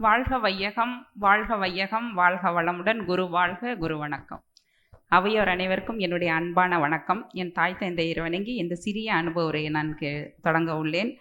வாழ்க வையகம் வாழ்க வையகம் வாழ்க வளமுடன் குரு வாழ்க குரு வணக்கம். அவையோர் அனைவருக்கும் என்னுடைய அன்பான வணக்கம். என் தாய் தந்தையர் வணங்கி இந்த சிறிய அனுபவ உரையை நான் கே தொடங்க உள்ளேன்.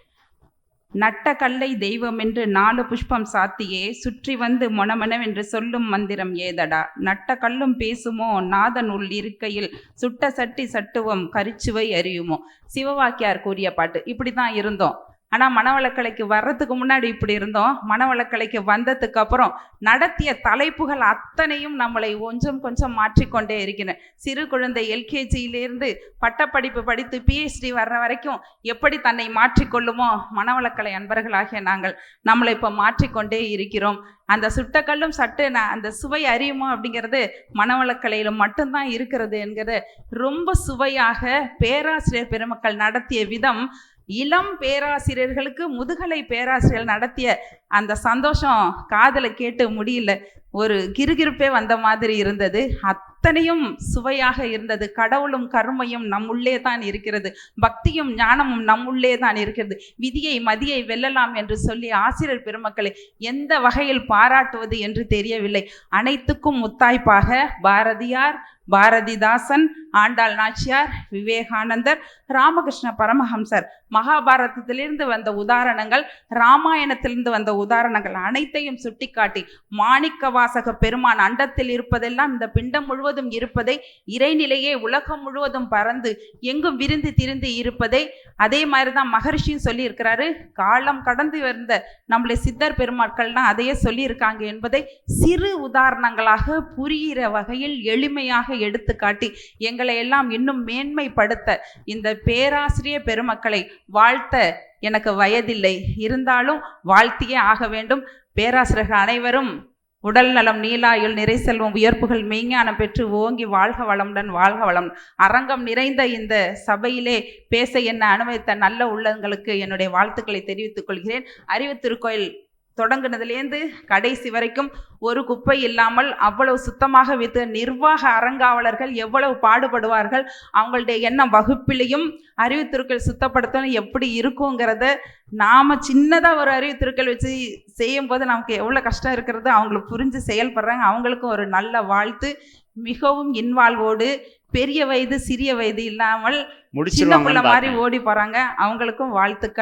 நட்ட கல்லை தெய்வம் என்று நாலு புஷ்பம் சாத்தியே சுற்றி வந்து மொனமனவென்று சொல்லும் மந்திரம் ஏதடா? நட்ட கல்லும் பேசுமோ? நாதன் உள் இருக்கையில் சுட்ட சட்டி சட்டுவம் கரிச்சுவை அறியுமோ? சிவவாக்கியார் கூறிய பாட்டு இப்படி தான் இருந்தோம். ஆனால் மனவளக்கலைக்கு வர்றதுக்கு முன்னாடி இப்படி இருந்தோம். மனவளக்கலைக்கு வந்ததுக்கு அப்புறம் நடத்திய தலைப்புகள் அத்தனையும் நம்மளை கொஞ்சம் கொஞ்சம் மாற்றிக்கொண்டே இருக்கின்றன சிறு குழந்தை எல்கேஜியிலிருந்து பட்டப்படிப்பு படித்து பிஹெச்டி வர்ற வரைக்கும் எப்படி தன்னை மாற்றிக்கொள்ளுமோ மனவளக்கலை அன்பர்களாகிய நாங்கள் நம்மளை இப்போ மாற்றிக்கொண்டே இருக்கிறோம். அந்த சுட்டக்கல்லும் சட்டு நான் அந்த சுவை அறியுமோ அப்படிங்கிறது மனவளக்கலையில் மட்டும்தான் இருக்கிறது என்கிறது. ரொம்ப சுவையாக பேராசிரியர் பெருமக்கள் நடத்திய விதம் இளம் பேராசிரியர்களுக்கு முதுகலை பேராசிரியர் நடத்திய அந்த சந்தோஷம் காதலை கேட்டு முடியல. ஒரு கிறுகிறுப்பே வந்த மாதிரி இருந்தது. அத்தனையும் சுவையாக இருந்தது. கடவுளும் கருமையும் நம்முள்ளே தான் இருக்கிறது. பக்தியும் ஞானமும் நம்முள்ளே தான் இருக்கிறது. விதியை மதியை வெல்லலாம் என்று சொல்லி ஆசிரியர் பெருமக்களை எந்த வகையில் பாராட்டுவது என்று தெரியவில்லை. அனைத்துக்கும் முத்தாய்ப்பாக பாரதியார் பாரதிதாசன் ஆண்டாள் நாச்சியார் விவேகானந்தர் ராமகிருஷ்ண பரமஹம்சர். மகாபாரதத்திலிருந்து வந்த உதாரணங்கள் ராமாயணத்திலிருந்து வந்த உதாரணங்கள் அனைத்தையும் சுட்டிக்காட்டி மாணிக்கவா வாசக பெருமான் அண்டத்தில் இருப்பதெல்லாம் இந்த பிண்டம் முழுவதும் இருப்பதை இறைநிலையே உலகம் முழுவதும் பறந்து எங்கும் விரிந்து திரிந்து இருப்பதை அதே மாதிரி தான் மகர்ஷியும் சொல்லியிருக்கிறாரு. காலம் கடந்து வந்த நம்மளை சித்தர் பெருமாட்கள்லாம் அதையே சொல்லியிருக்காங்க என்பதை சிறு உதாரணங்களாக புரிகிற வகையில் எளிமையாக எடுத்துக்காட்டி எங்களை எல்லாம் இன்னும் மேன்மைப்படுத்த இந்த பேராசிரிய பெருமக்களை வாழ்த்த எனக்கு வயதில்லை. இருந்தாலும் வாழ்த்தியே ஆக வேண்டும். பேராசிரியர்கள் அனைவரும் உடல் நலம் நீலாயுள் நிறை செல்வம் உயர்ப்புகள் மெய்ஞானம் பெற்று ஓங்கி வாழ்க வளமுடன் வாழ்க வளம். அரங்கம் நிறைந்த இந்த சபையிலே பேச என்ன அனுமதித்த நல்ல உள்ளங்களுக்கு என்னுடைய வாழ்த்துக்களை தெரிவித்துக் கொள்கிறேன். அறிவு திருக்கோயில் தொடங்குனதுலேருந்து கடைசி வரைக்கும் ஒரு குப்பை இல்லாமல் அவ்வளவு சுத்தமாக வைத்து நிர்வாக அறங்காவலர்கள் எவ்வளவு பாடுபடுவார்கள் அவங்களுடைய எண்ணம் வகுப்பிலையும் அறிவுத்திருக்கள் சுத்தப்படுத்தணும் எப்படி இருக்குங்கிறத நாம் சின்னதாக ஒரு அறிவுத்திருக்கள் வச்சு செய்யும்போது நமக்கு எவ்வளோ கஷ்டம் இருக்கிறது அவங்களுக்கு புரிஞ்சு செயல்படுறாங்க. அவங்களுக்கும் ஒரு நல்ல வாழ்த்து. மிகவும் இன்வால்வோடு பெரிய வயது சிறிய வயது இல்லாமல் சின்ன பிள்ளை மாதிரி ஓடி போகிறாங்க அவங்களுக்கும் வாழ்த்துக்கள்.